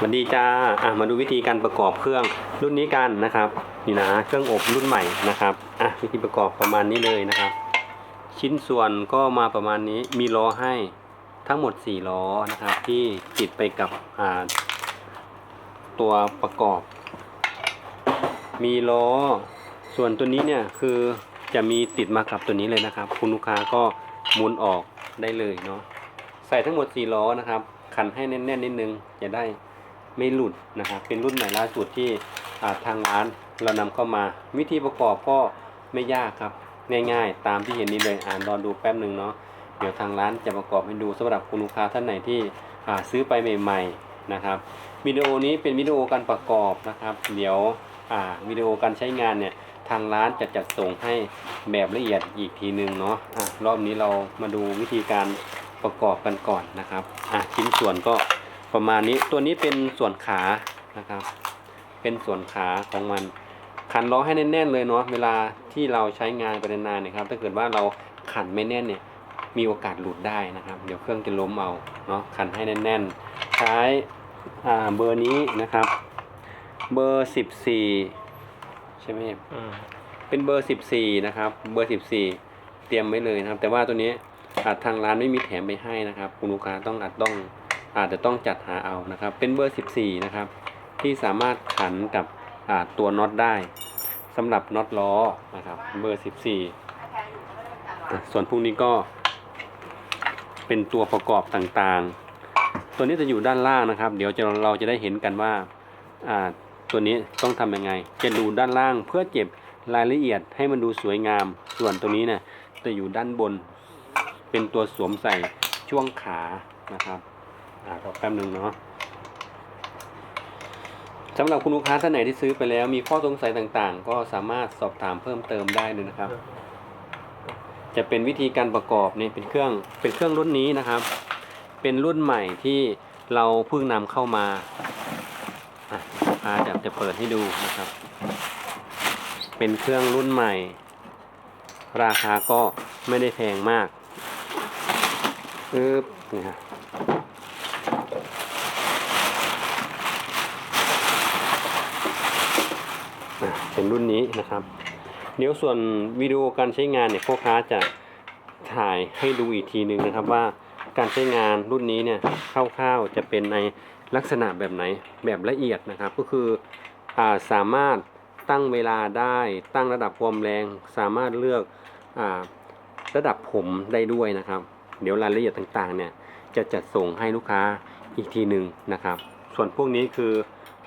สวัสดีจ้าอะมาดูวิธีการประกอบเครื่องรุ่นนี้กันนะครับนี่นะเครื่องอบรุ่นใหม่นะครับอะวิธีประกอบประมาณนี้เลยนะครับ ชิ้นส่วนก็มาประมาณนี้มีล้อให้ทั้งหมด 4 ล้อนะครับ ที่ติดไปกับอ่าตัวประกอบ มีล้อ ส่วนตัวนี้เนี่ยคือจะมีติดมากับตัวนี้เลยนะครับ คุณลูกค้าก็หมุนออกได้เลยเนาะใส่ทั้งหมด 4 ล้อนะครับ ขันให้แน่นๆนิดนึงจะได้ ไม่หลุดนะครับเป็นรุ่นใหม่ล่าสุดที่ทางร้านเรานำเข้ามา วิธีประกอบก็ไม่ยากครับง่ายๆ ตามที่เห็นนี้เลยอ่านรอดูแป๊บหนึ่งเนาะเดี๋ยวทางร้านจะประกอบให้ดูสำหรับคุณลูกค้าท่านไหนที่ซื้อไปใหม่ๆนะครับวิดีโอนี้เป็นวิดีโอการประกอบนะครับ เดี๋ยววิดีโอการใช้งานเนี่ยทางร้านจะจัดส่งให้แบบละเอียดอีกทีหนึ่งเนาะอะรอบนี้เรามาดูวิธีการประกอบกันก่อนนะครับอะชิ้นส่วนก็ ประมาณนี้ตัวนี้เป็นส่วนขานะครับ เป็นส่วนขาของมัน ขันล้อให้แน่นๆเลยเนาะเวลาที่เราใช้งานไปนานๆเนี่ยครับถ้าเกิดว่าเราขันไม่แน่นเนี่ยมีโอกาสหลุดได้นะครับ เดี๋ยวเครื่องจะล้มเอาเนาะขันให้แน่นๆ ใช้อ่าเบอร์นี้นะครับ เบอร์สิบสี่ใช่ไหมเป็นเบอร์สิบสี่นะครับ เบอร์สิบสี่เตรียมไว้เลยนะครับ แต่ว่าตัวนี้อาจทางร้านไม่มีแถมไปให้นะครับ คุณลูกค้าต้องอาจต้อง อาจจะต้องจัดหาเอานะครับ เป็นเบอร์สิบสี่นะครับ ที่สามารถขันกับตัวน็อตได้สำหรับน็อตล้อนะครับเบอร์ 14อ่ส่วนพวกนี้ก็เป็นตัวประกอบต่างๆ ตัวนี้จะอยู่ด้านล่างนะครับ เดี๋ยวจะเราจะได้เห็นกันว่าตัวนี้ต้องทำยังไง จะดูด้านล่างเพื่อเก็บรายละเอียดให้มันดูสวยงาม ส่วนตัวนี้เนี่ยจะอยู่ด้านบน เป็นตัวสวมใส่ช่วงขานะครับ อ่ารอแป๊บหนึ่งเนาะสำหรับคุณลูกค้าท่านไหนที่ซื้อไปแล้ว มีข้อสงสัยต่างๆ ก็สามารถสอบถามเพิ่มเติมได้เลยนะครับ จะเป็นวิธีการประกอบนี่เป็นเครื่องเป็นเครื่องรุ่นนี้นะครับ เป็นรุ่นใหม่ที่เราเพิ่งนำเข้ามาอะลูกค้าจะจะเปิดให้ดูนะครับ เป็นเครื่องรุ่นใหม่ ราคาก็ไม่ได้แพงมากปึ๊บนี่ฮะ อะ เป็นรุ่นนี้นะครับ เดี๋ยวส่วนวิดีโอการใช้งานเนี่ยพ่อค้าจะถ่ายให้ดูอีกทีหนึ่งนะครับว่าการใช้งานรุ่นนี้เนี่ยคร่าวๆจะเป็นในลักษณะแบบไหนแบบละเอียดนะครับ ก็คืออสามารถตั้งเวลาได้ตั้งระดับความแรง สามารถเลือกอระดับผมได้ด้วยนะครับ เดี๋ยวรายละเอียดต่างๆเนี่ยจะจัดส่งให้ลูกค้าอีกทีหนึ่งนะครับ ส่วนพวกนี้คือ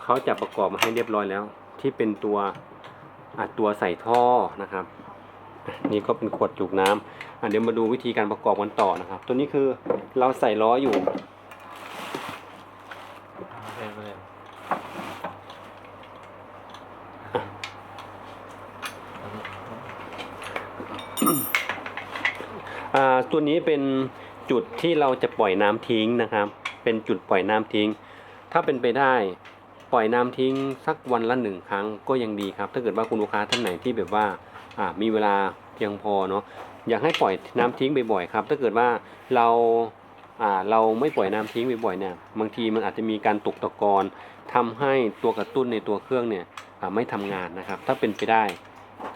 เขาจะประกอบมาให้เรียบร้อยแล้ว ที่เป็นตัว อะตัวใส่ท่อนะครับ นี่ก็เป็นขวดจุกน้ำอะเดี๋ยวมาดูวิธีการประกอบกันต่อนะครับ ตัวนี้คือเราใส่ล้ออยู่อ่าตัวนี้เป็นจุดที่เราจะปล่อยน้ำทิ้งนะครับ เป็นจุดปล่อยน้ำทิ้ง ถ้าเป็นไปได้ ปล่อยน้ำทิ้งสักวันละหนึ่งครั้งก็ยังดีครับ ถ้าเกิดว่าคุณลูกค้าท่านไหนที่แบบว่าอ่ามีเวลาเพียงพอเนาะอยากให้ปล่อยน้ำทิ้งบ่อยๆครับ ถ้าเกิดว่าเราอ่าเราไม่ปล่อยน้ำทิ้งบ่อยๆเนี่ยบางทีมันอาจจะมีการตกตะกอนทำให้ตัวกระตุ้นในตัวเครื่องเนี่ยอ่าไม่ทำงานนะครับ ถ้าเป็นไปได้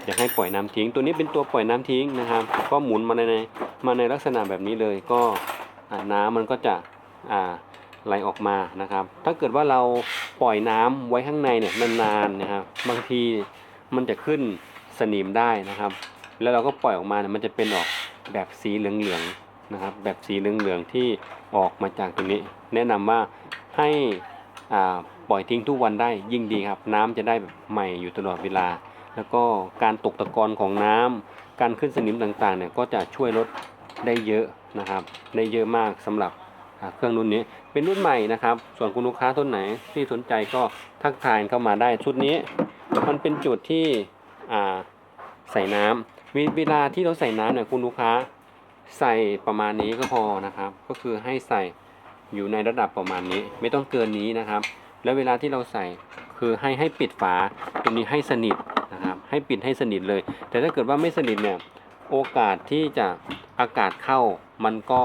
อยากให้ปล่อยน้ำทิ้ง ตัวนี้เป็นตัวปล่อยน้ำทิ้งนะครับ ก็หมุนมาในมาในลักษณะแบบนี้เลยก็น้ำมันก็จะไหลออกมานะครับ ถ้าเกิดว่าเรา ปล่อยน้ำไว้ข้างในเนี่ยนานๆนะครับ บางทีมันจะขึ้นสนิมได้นะครับ แล้วเราก็ปล่อยออกมาเนี่ยมันจะเป็นออกแบบสีเหลืองๆนะครับ แบบสีเหลืองๆที่ออกมาจากตรงนี้ แนะนำว่าให้อ่าปล่อยทิ้งทุกวันได้ยิ่งดีครับ น้ำจะได้แบบใหม่อยู่ตลอดเวลา แล้วก็การตกตะกอนของน้ำการขึ้นสนิมต่างๆเนี่ยก็จะช่วยลดได้เยอะนะครับ ได้เยอะมากสำหรับ เครื่องรุ่นนี้เป็นรุ่นใหม่นะครับ ส่วนคุณลูกค้าท่านไหนที่สนใจก็ทักทายเข้ามาได้ชุดนี้ มันเป็นจุดที่ใส่น้ำเวเวลาที่เราใส่น้ำเนี่ยคุณลูกค้าใส่ประมาณนี้ก็พอนะครับ ก็คือให้ใส่อยู่ในระดับประมาณนี้ ไม่ต้องเกินนี้นะครับ แล้วเวลาที่เราใส่คือให้ให้ปิดฝาตรงนี้ให้สนิทนะครับ ให้ปิดให้สนิทเลย แต่ถ้าเกิดว่าไม่สนิทเนี่ยโอกาสที่จะอากาศเข้ามันก็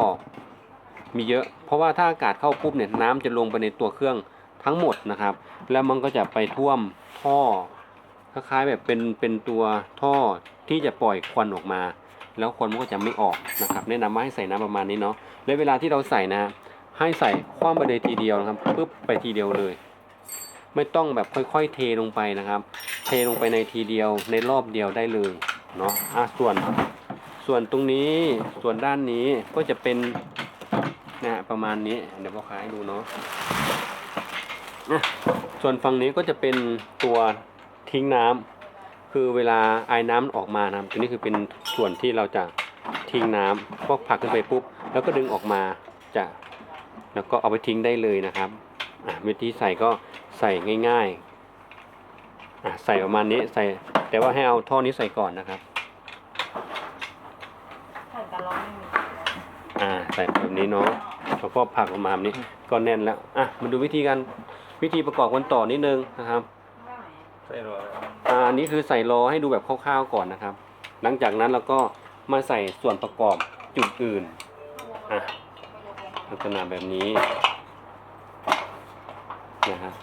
มีเยอะ เพราะว่าถ้าอากาศเข้าปุ๊บเนี่ยน้ำจะลงไปในตัวเครื่องทั้งหมดนะครับ แล้วมันก็จะไปท่วมท่อคล้ายๆแบบเป็นเป็นตัวท่อที่จะปล่อยควันออกมา แล้วควันมันก็จะไม่ออกนะครับ แนะนำว่าให้ใส่น้ำประมาณนี้เนาะและเวลาที่เราใส่นะให้ใส่คว่ำไปเลยทีเดียวนะครับปุ๊บไปทีเดียวเลย ไม่ต้องแบบค่อยๆ เทลงไปนะครับ เทลงไปในทีเดียวในรอบเดียวได้เลยเนาะอะส่วนส่วนตรงนี้ส่วนด้านนี้ก็จะเป็น นะฮะประมาณนี้เดี๋ยวพ่อค้าให้ดูเนาะอะส่วนฝั่งนี้ก็จะเป็นตัวทิ้งน้ำคือเวลาไอ้น้ำออกมานะครับตัวนี้คือเป็นส่วนที่เราจะทิ้งน้ำก็ผลักขึ้นไปปุ๊บ แล้วก็ดึงออกมาจะแล้วก็เอาไปทิ้งได้เลยนะครับอะวิธีใส่ก็ใส่ง่ายๆอะใส่ประมาณนี้ใส่ แต่ว่าให้เอาท่อนี้ใส่ก่อนนะครับใส่กระรอกไม่มีอ่าใส่แบบนี้เนาะ แล้วก็ผลักออกมาแบบนี้ก็แน่นแล้วอะมาดูวิธีการวิธีประกอบกันต่อนิดนึงนะครับใส่รออ่าอันนี้คือใส่ล้อให้ดูแบบคร่าวๆก่อนนะครับ หลังจากนั้นเราก็มาใส่ส่วนประกอบจุดอื่นอะลักษณะแบบนี้นะครับ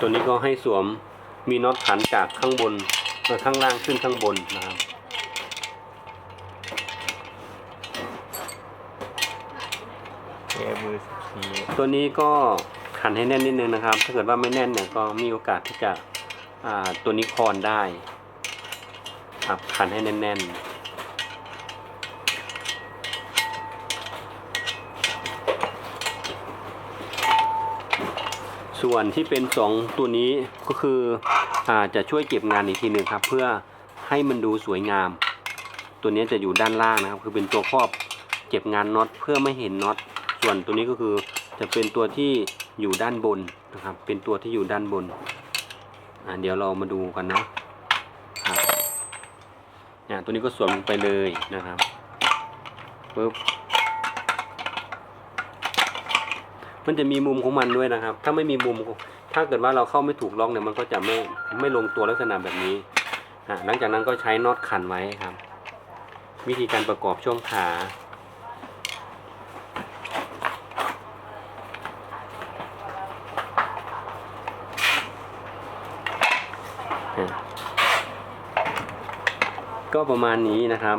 ตัวนี้ก็ให้สวมมีน็อตขันจากข้างบน เอ่อข้างล่างขึ้นข้างบนนะครับแกมือสีตัวนี้ก็ขันให้แน่นนิดนึงนะครับ ถ้าเกิดว่าไม่แน่นเนี่ยก็มีโอกาสที่จะอ่าตัวนี้คลอนได้ครับขันให้แน่นๆส่วนที่เป็นสองตัวนี้ก็คืออา จะช่วยเก็บงานอีกทีหนึ่งครับ เพื่อให้มันดูสวยงาม ตัวนี้จะอยู่ด้านล่างนะครับ คือเป็นตัวครอบเก็บงานน็อตเพื่อไม่เห็นน็อต ส่วนตัวนี้ก็คือจะเป็นตัวที่อยู่ด้านบนนะครับ เป็นตัวที่อยู่ด้านบนอ่าเดี๋ยวเรามาดูกันนะครับอ่าตัวนี้ก็สวมลงไปเลยนะครับปึ๊บมันจะมีมุมของมันด้วยนะครับ ถ้าไม่มีมุม ถ้าเกิดว่าเราเข้าไม่ถูกล็อกเนี่ยมันก็จะไม่ไม่ลงตัวลักษณะแบบนี้หลังจากนั้นก็ใช้น็อตขันไว้ครับ วิธีการประกอบช่วงขาก็ประมาณนี้นะครับ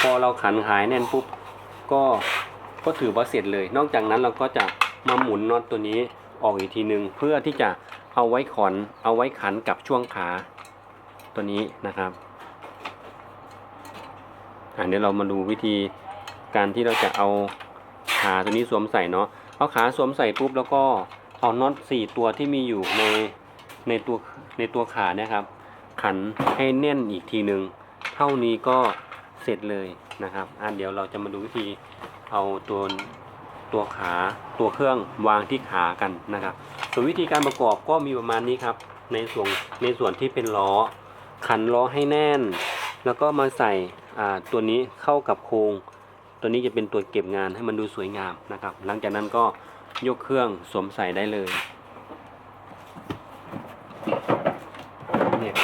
พอเราขันขายแน่นปุ๊บก็ก็ถือว่าเสร็จเลย นอกจากนั้นเราก็จะมาหมุนน็อตตัวนี้ ออกอีกทีหนึ่งเพื่อที่จะเอาไว้ขอนเอาไว้ขันกับช่วงขาตัวนี้นะครับอะเดี๋ยวเรามาดูวิธีการที่เราจะเอาขาตัวนี้สวมใส่เนาะเอาขาสวมใส่ปุ๊บแล้วก็เอาน็อตสี่ตัวที่มีอยู่ในในตัวในตัวขาเนี่ยครับ ขันให้แน่นอีกทีหนึ่งเท่านี้ก็เสร็จเลยนะครับอะเดี๋ยวเราจะมาดูวิธีเอาตัว ตัวขาตัวเครื่องวางที่ขากันนะครับ ส่วนวิธีการประกอบก็มีประมาณนี้ครับ ในส่วนในส่วนที่เป็นล้อ ขันล้อให้แน่น แล้วก็มาใส่ตัวนี้เข้ากับโครง ตัวนี้จะเป็นตัวเก็บงานให้มันดูสวยงามนะครับ หลังจากนั้นก็ยกเครื่องสวมใส่ได้เลยเนี่ย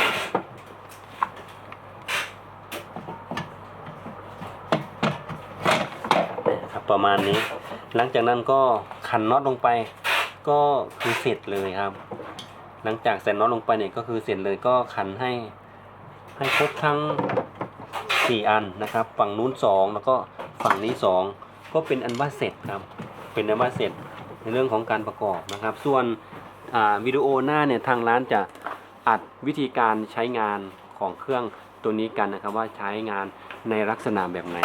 ประมาณนี้ หลังจากนั้นก็ขันน็อตลงไป ก็คือเสร็จเลยครับ หลังจากใส่น็อตลงไปเนี่ยก็คือเสร็จเลยก็ขันให้ให้ครบทั้งสี่อันนะครับ ฝั่งนู้นสองแล้วก็ฝั่งนี้สองก็เป็นอันว่าเสร็จครับ เป็นอันว่าเสร็จในเรื่องของการประกอบนะครับ ส่วนวิดีโอหน้าเนี่ยทางร้านจะอัดวิธีการใช้งานของเครื่องตัวนี้กันนะครับ ว่าใช้งานในลักษณะแบบไหน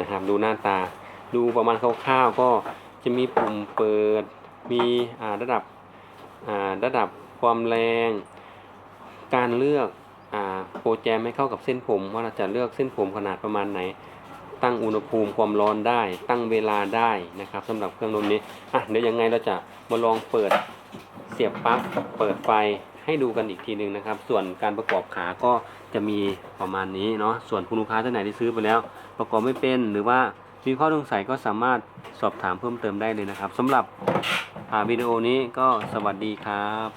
นะครับดูหน้าตา ดูประมาณคร่าวๆก็จะมีปุ่มเปิด มีระดับระดับความแรง การเลือกอโปรแกรมให้เข้ากับเส้นผม ว่าเราจะเลือกเส้นผมขนาดประมาณไหน ตั้งอุณหภูมิความร้อนได้ ตั้งเวลาได้นะครับสำหรับเครื่องรุ่นนี้อะเดี๋ยวยังไงเราจะมาลองเปิดเสียบปลั๊กเปิดไฟให้ดูกันอีกทีหนึ่งนะครับ ส่วนการประกอบขาก็จะมีประมาณนี้เนาะส่วนคุณลูกค้าท่านไหนที่ซื้อไปแล้ว ประกอบไม่เป็นหรือว่า มีข้อสงสัยก็สามารถสอบถามเพิ่มเติมได้เลยนะครับสำหรับอ่าวิดีโอนี้ก็สวัสดีครับ